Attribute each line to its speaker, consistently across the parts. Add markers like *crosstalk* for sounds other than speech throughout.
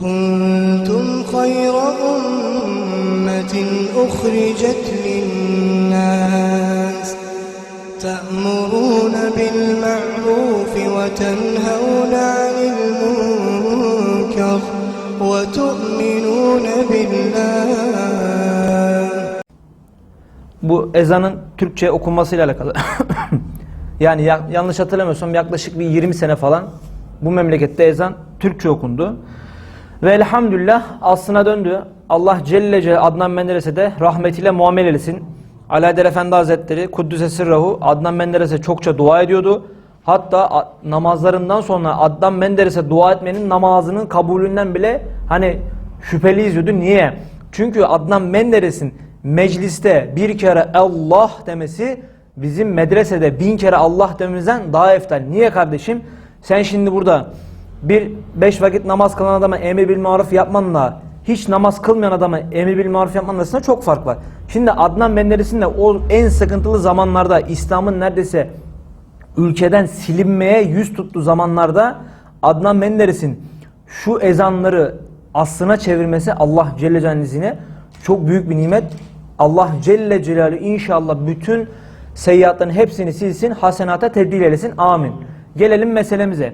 Speaker 1: كنتم خير أمة أخرجت للناس تأمرون بالمعروف وتنهون عن المنكر وتؤمنون بالله
Speaker 2: Bu ezanın Türkçe okunmasıyla alakalı. *laughs* yani ya- yanlış hatırlamıyorsam yaklaşık bir 20 sene falan bu memlekette ezan Türkçe okundu. Ve elhamdülillah aslına döndü. Allah Celle Celle Adnan Menderes'e de rahmetiyle muamele eylesin. Alaeddin Efendi Hazretleri Kuddüs'e sırrahu Adnan Menderes'e çokça dua ediyordu. Hatta namazlarından sonra Adnan Menderes'e dua etmenin namazının kabulünden bile hani şüpheliyiz diyordu. Niye? Çünkü Adnan Menderes'in mecliste bir kere Allah demesi bizim medresede bin kere Allah dememizden daha eftal. Niye kardeşim? Sen şimdi burada bir beş vakit namaz kılan adama emir bil maruf yapmanla hiç namaz kılmayan adama emir bil maruf yapmanın arasında çok fark var. Şimdi Adnan Menderes'in de o en sıkıntılı zamanlarda İslam'ın neredeyse ülkeden silinmeye yüz tuttuğu zamanlarda Adnan Menderes'in şu ezanları aslına çevirmesi Allah Celle Celaluhu'ne çok büyük bir nimet. Allah Celle Celaluhu inşallah bütün seyyiatların hepsini silsin, hasenata tebdil eylesin. Amin. Gelelim meselemize.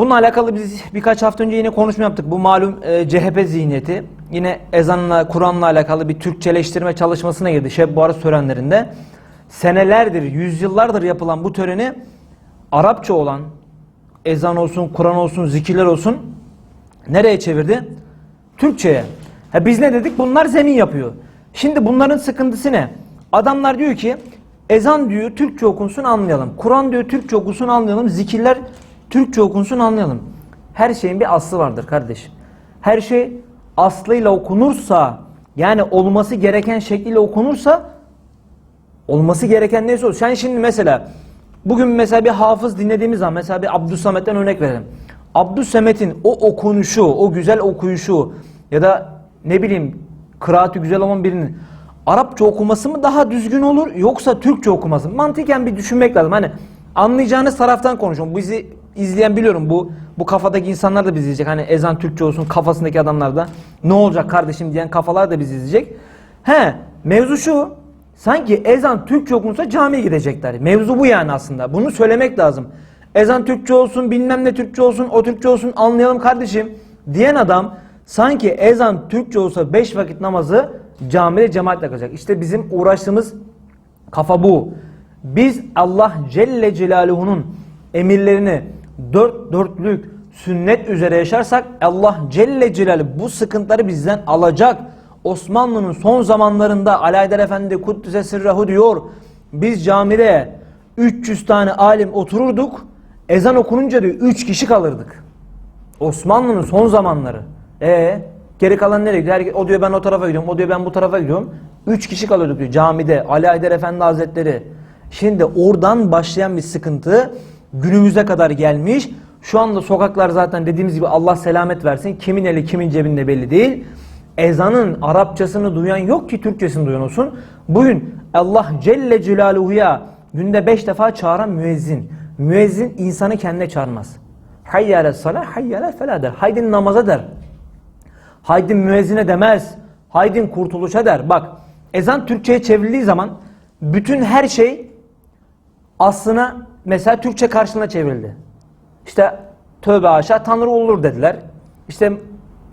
Speaker 2: Bununla alakalı biz birkaç hafta önce yine konuşma yaptık. Bu malum e, CHP zihniyeti. Yine ezanla, Kur'an'la alakalı bir Türkçeleştirme çalışmasına girdi Şeb Buharı törenlerinde. Senelerdir, yüzyıllardır yapılan bu töreni Arapça olan ezan olsun, Kur'an olsun, zikirler olsun nereye çevirdi? Türkçe'ye. Ha biz ne dedik? Bunlar zemin yapıyor. Şimdi bunların sıkıntısı ne? Adamlar diyor ki ezan diyor Türkçe okunsun anlayalım. Kur'an diyor Türkçe okunsun anlayalım. Zikirler Türkçe okunsun anlayalım. Her şeyin bir aslı vardır kardeşim. Her şey aslıyla okunursa yani olması gereken şekliyle okunursa olması gereken neyse o. Sen şimdi mesela bugün mesela bir hafız dinlediğimiz zaman mesela bir Abdüssamet'ten örnek verelim. Abdüssamet'in o okunuşu, o güzel okuyuşu ya da ne bileyim kıraatı güzel olan birinin Arapça okuması mı daha düzgün olur yoksa Türkçe okuması mı? Mantıken bir düşünmek lazım. Hani anlayacağınız taraftan konuşuyorum. Bizi izleyen biliyorum bu bu kafadaki insanlar da bizi izleyecek. Hani ezan Türkçe olsun kafasındaki adamlar da ne olacak kardeşim diyen kafalar da bizi izleyecek. He mevzu şu sanki ezan Türkçe okunsa camiye gidecekler. Mevzu bu yani aslında. Bunu söylemek lazım. Ezan Türkçe olsun bilmem ne Türkçe olsun o Türkçe olsun anlayalım kardeşim diyen adam sanki ezan Türkçe olsa 5 vakit namazı camide cemaatle kılacak. İşte bizim uğraştığımız kafa bu. Biz Allah Celle Celaluhu'nun emirlerini dört dörtlük sünnet üzere yaşarsak Allah Celle Celaluhu bu sıkıntıları bizden alacak. Osmanlı'nın son zamanlarında Alaeddin Efendi Kuddüs'e sırrahu diyor. Biz camide 300 tane alim otururduk. Ezan okununca diyor 3 kişi kalırdık. Osmanlı'nın son zamanları. E geri kalan nereye gidiyor? Herkes- O diyor ben o tarafa gidiyorum, o diyor ben bu tarafa gidiyorum. Üç kişi kalıyorduk diyor camide. Haydar Efendi Hazretleri. Şimdi oradan başlayan bir sıkıntı günümüze kadar gelmiş. Şu anda sokaklar zaten dediğimiz gibi Allah selamet versin. Kimin eli kimin cebinde belli değil. Ezanın Arapçasını duyan yok ki Türkçesini duyan olsun. Bugün Allah Celle Celaluhu'ya günde beş defa çağıran müezzin. Müezzin insanı kendine çağırmaz. Hayyâle salah, hayyâle felâ der. Haydin namaza der. Haydin müezzine demez. Haydin kurtuluşa der. Bak ezan Türkçe'ye çevrildiği zaman bütün her şey aslına mesela Türkçe karşılığına çevrildi. İşte tövbe haşa Tanrı olur dediler. İşte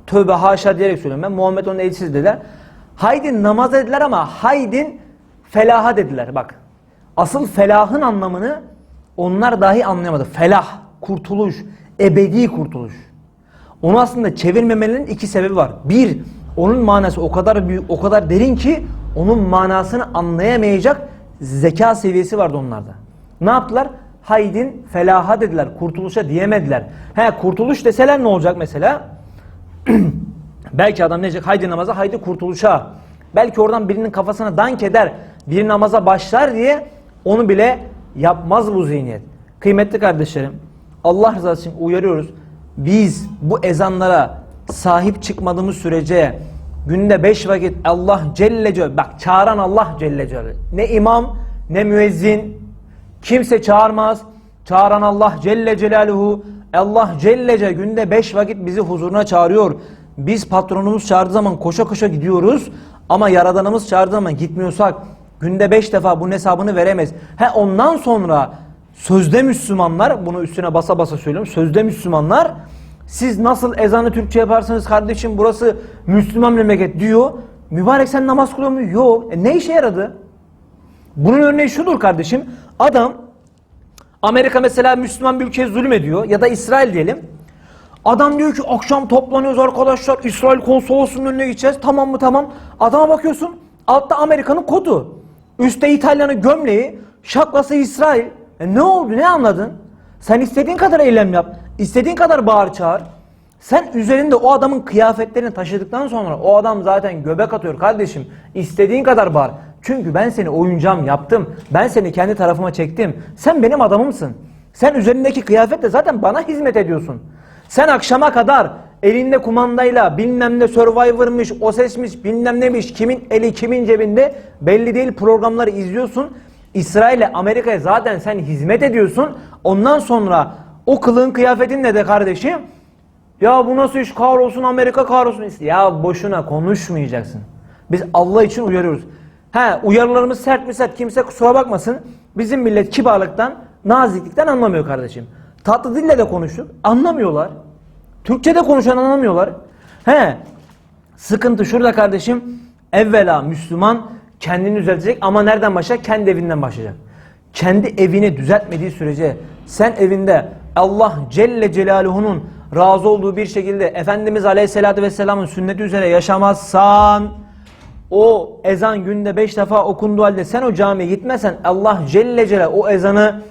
Speaker 2: tövbe haşa diyerek söylüyorum ben. Muhammed onun elçisi dediler. Haydin namaz dediler ama haydin felaha dediler. Bak asıl felahın anlamını onlar dahi anlayamadı. Felah, kurtuluş, ebedi kurtuluş. Onu aslında çevirmemenin iki sebebi var. Bir, onun manası o kadar büyük, o kadar derin ki onun manasını anlayamayacak zeka seviyesi vardı onlarda. Ne yaptılar? Haydin felaha dediler, kurtuluşa diyemediler. He kurtuluş deseler ne olacak mesela? *clears throat* Belki adam ne diyecek? Haydi namaza, haydi kurtuluşa. Belki oradan birinin kafasına dank eder, bir namaza başlar diye onu bile yapmaz bu zihniyet. Kıymetli kardeşlerim, Allah rızası için uyarıyoruz. Biz bu ezanlara sahip çıkmadığımız sürece günde beş vakit Allah Celle Celaluhu, bak çağıran Allah Celle Celaluhu. Ne imam, ne müezzin, kimse çağırmaz. Çağıran Allah Celle Celaluhu. Allah Cellece günde beş vakit bizi huzuruna çağırıyor. Biz patronumuz çağırdığı zaman koşa koşa gidiyoruz. Ama Yaradanımız çağırdığı zaman gitmiyorsak günde beş defa bunun hesabını veremez. He ondan sonra sözde Müslümanlar bunu üstüne basa basa söylüyorum. Sözde Müslümanlar siz nasıl ezanı Türkçe yaparsınız kardeşim burası Müslüman memleket diyor. Mübarek sen namaz kılıyor mu? Yok. E ne işe yaradı? Bunun örneği şudur kardeşim. Adam Amerika mesela Müslüman bir ülkeye zulüm ediyor ya da İsrail diyelim. Adam diyor ki akşam toplanıyoruz arkadaşlar İsrail konsolosunun önüne gideceğiz. Tamam mı tamam. Adama bakıyorsun altta Amerika'nın kodu. Üstte İtalya'nın gömleği, şaklası İsrail. E ne oldu ne anladın? Sen istediğin kadar eylem yap. istediğin kadar bağır çağır. Sen üzerinde o adamın kıyafetlerini taşıdıktan sonra o adam zaten göbek atıyor kardeşim. İstediğin kadar bağır. Çünkü ben seni oyuncağım yaptım. Ben seni kendi tarafıma çektim. Sen benim adamımsın. Sen üzerindeki kıyafetle zaten bana hizmet ediyorsun. Sen akşama kadar elinde kumandayla bilmem ne Survivor'mış, o sesmiş, bilmem nemiş, kimin eli kimin cebinde belli değil programları izliyorsun. İsrail'e, Amerika'ya zaten sen hizmet ediyorsun. Ondan sonra o kılığın kıyafetinle de kardeşim ya bu nasıl iş kahrolsun Amerika kahrolsun. Ya boşuna konuşmayacaksın. Biz Allah için uyarıyoruz. He uyarılarımız sert mi sert kimse kusura bakmasın. Bizim millet kibarlıktan, naziklikten anlamıyor kardeşim. Tatlı dille de konuştuk. Anlamıyorlar. Türkçe'de konuşan anlamıyorlar. He sıkıntı şurada kardeşim. Evvela Müslüman kendini düzeltecek ama nereden başlayacak? Kendi evinden başlayacak. Kendi evini düzeltmediği sürece sen evinde Allah Celle Celaluhu'nun razı olduğu bir şekilde Efendimiz Aleyhisselatü Vesselam'ın sünneti üzere yaşamazsan o ezan günde beş defa okunduğu halde sen o camiye gitmezsen Allah Celle Celaluhu o ezanı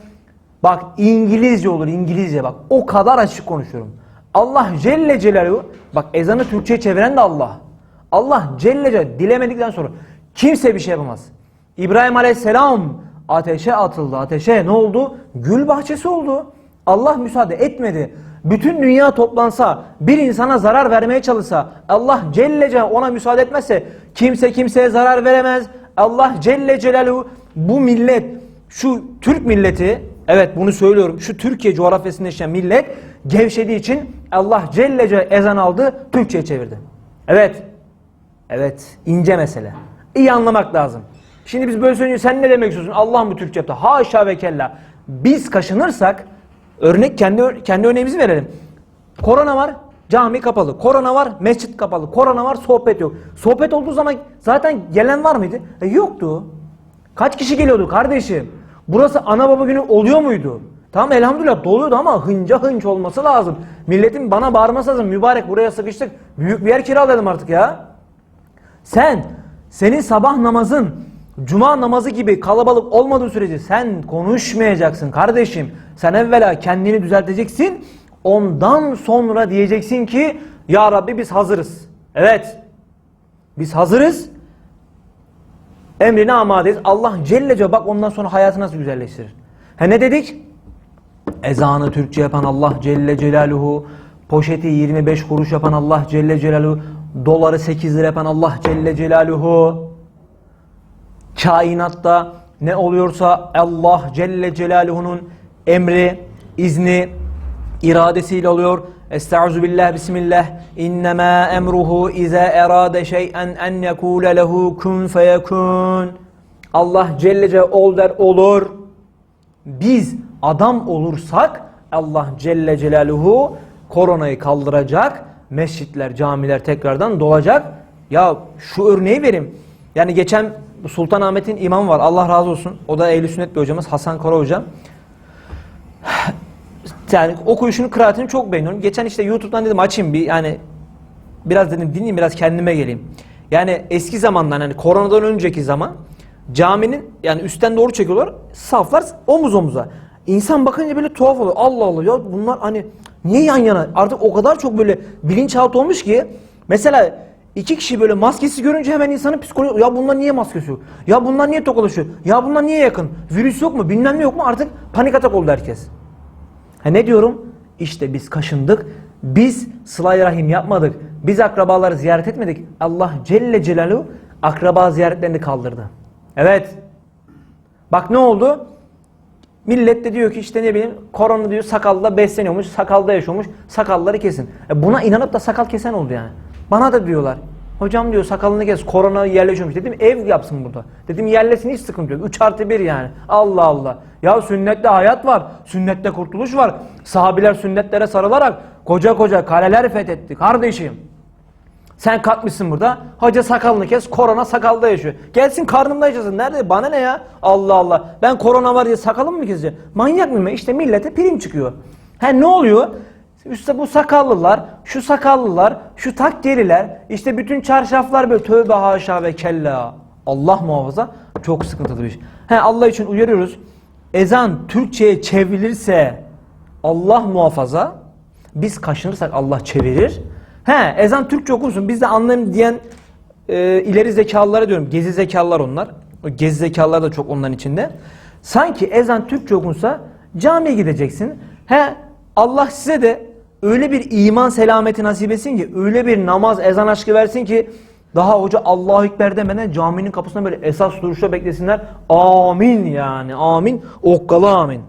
Speaker 2: bak İngilizce olur İngilizce bak o kadar açık konuşuyorum. Allah Celle Celaluhu bak ezanı Türkçe'ye çeviren de Allah. Allah Celle Celaluhu dilemedikten sonra kimse bir şey yapamaz. İbrahim Aleyhisselam ateşe atıldı. Ateşe ne oldu? Gül bahçesi oldu. Allah müsaade etmedi. Bütün dünya toplansa, bir insana zarar vermeye çalışsa, Allah Celle Celaluhu ona müsaade etmezse kimse kimseye zarar veremez. Allah Celle Celaluhu bu millet, şu Türk milleti, evet bunu söylüyorum, şu Türkiye coğrafyasında yaşayan millet gevşediği için Allah Celle Celaluhu ezan aldı, Türkçe'ye çevirdi. Evet, evet ince mesele. İyi anlamak lazım. Şimdi biz böyle söylüyoruz, sen ne demek istiyorsun? Allah mı Türkçe yaptı? Haşa ve kella. Biz kaşınırsak, Örnek kendi kendi örneğimizi verelim. Korona var, cami kapalı. Korona var, mescit kapalı. Korona var, sohbet yok. Sohbet olduğu zaman zaten gelen var mıydı? E yoktu. Kaç kişi geliyordu kardeşim? Burası ana baba günü oluyor muydu? Tamam elhamdülillah doluyordu ama hınca hınç olması lazım. Milletin bana bağırması lazım. Mübarek buraya sıkıştık. Büyük bir yer kiraladım artık ya. Sen, senin sabah namazın, cuma namazı gibi kalabalık olmadığı sürece sen konuşmayacaksın kardeşim. Sen evvela kendini düzelteceksin. Ondan sonra diyeceksin ki Ya Rabbi biz hazırız. Evet. Biz hazırız. Emrine amadeyiz. Allah Celle Celle bak ondan sonra hayatı nasıl güzelleştirir. He ne dedik? Ezanı Türkçe yapan Allah Celle Celaluhu. Poşeti 25 kuruş yapan Allah Celle Celaluhu. Doları 8 lira yapan Allah Celle Celaluhu. Kainatta ne oluyorsa Allah Celle Celaluhu'nun emri, izni, iradesiyle oluyor. Estaizu billah bismillah. İnnemâ emruhu ize erade şey'en en yekûle lehu kun feyekûn. Allah Celle Celle ol der olur. Biz adam olursak Allah Celle Celaluhu koronayı kaldıracak. Mescitler, camiler tekrardan dolacak. Ya şu örneği vereyim. Yani geçen Sultanahmet'in imamı var. Allah razı olsun. O da ehli sünnet bir hocamız. Hasan Kara hocam. Yani okuyuşunu, kıraatini çok beğeniyorum. Geçen işte YouTube'dan dedim açayım bir yani biraz dedim dinleyeyim biraz kendime geleyim. Yani eski zamandan hani koronadan önceki zaman caminin yani üstten doğru çekiyorlar. Saflar omuz omuza. İnsan bakınca böyle tuhaf oluyor. Allah Allah ya bunlar hani niye yan yana? Artık o kadar çok böyle bilinçaltı olmuş ki mesela iki kişi böyle maskesi görünce hemen insanın psikoloji ya bunlar niye maskesi yok? Ya bunlar niye tokalaşıyor? Ya bunlar niye yakın? Virüs yok mu? Bilmem ne yok mu? Artık panik atak oldu herkes. Ha ne diyorum? İşte biz kaşındık. Biz sıla rahim yapmadık. Biz akrabaları ziyaret etmedik. Allah Celle Celaluhu akraba ziyaretlerini kaldırdı. Evet. Bak ne oldu? Millet de diyor ki işte ne bileyim korona diyor sakalda besleniyormuş, sakalda yaşıyormuş, sakalları kesin. E buna inanıp da sakal kesen oldu yani. Bana da diyorlar. Hocam diyor sakalını kes, korona yerleşiyormuş. Dedim ev yapsın burada. Dedim yerlesin hiç sıkıntı yok. 3 artı 1 yani. Allah Allah. Ya sünnette hayat var. Sünnette kurtuluş var. Sahabiler sünnetlere sarılarak koca koca kaleler fethetti. Kardeşim. Sen kalkmışsın burada. Hoca sakalını kes. Korona sakalda yaşıyor. Gelsin karnımda yaşasın. Nerede? Bana ne ya? Allah Allah. Ben korona var diye sakalımı mı keseceğim? Manyak mıyım? ben? İşte millete prim çıkıyor. He ne oluyor? İşte bu sakallılar, şu sakallılar, şu takkeliler, işte bütün çarşaflar böyle tövbe haşa ve kella. Allah muhafaza çok sıkıntılı bir şey. He Allah için uyarıyoruz. Ezan Türkçe'ye çevrilirse Allah muhafaza biz kaşınırsak Allah çevirir. He ezan Türkçe okunsun biz de anlayayım diyen e, ileri zekalılara diyorum. Gezi zekalılar onlar. O gezi zekalılar da çok onların içinde. Sanki ezan Türkçe okunsa camiye gideceksin. He Allah size de öyle bir iman selameti nasip etsin ki öyle bir namaz ezan aşkı versin ki daha hoca Allahu Ekber demeden caminin kapısında böyle esas duruşta beklesinler. Amin yani amin. Okkalı amin.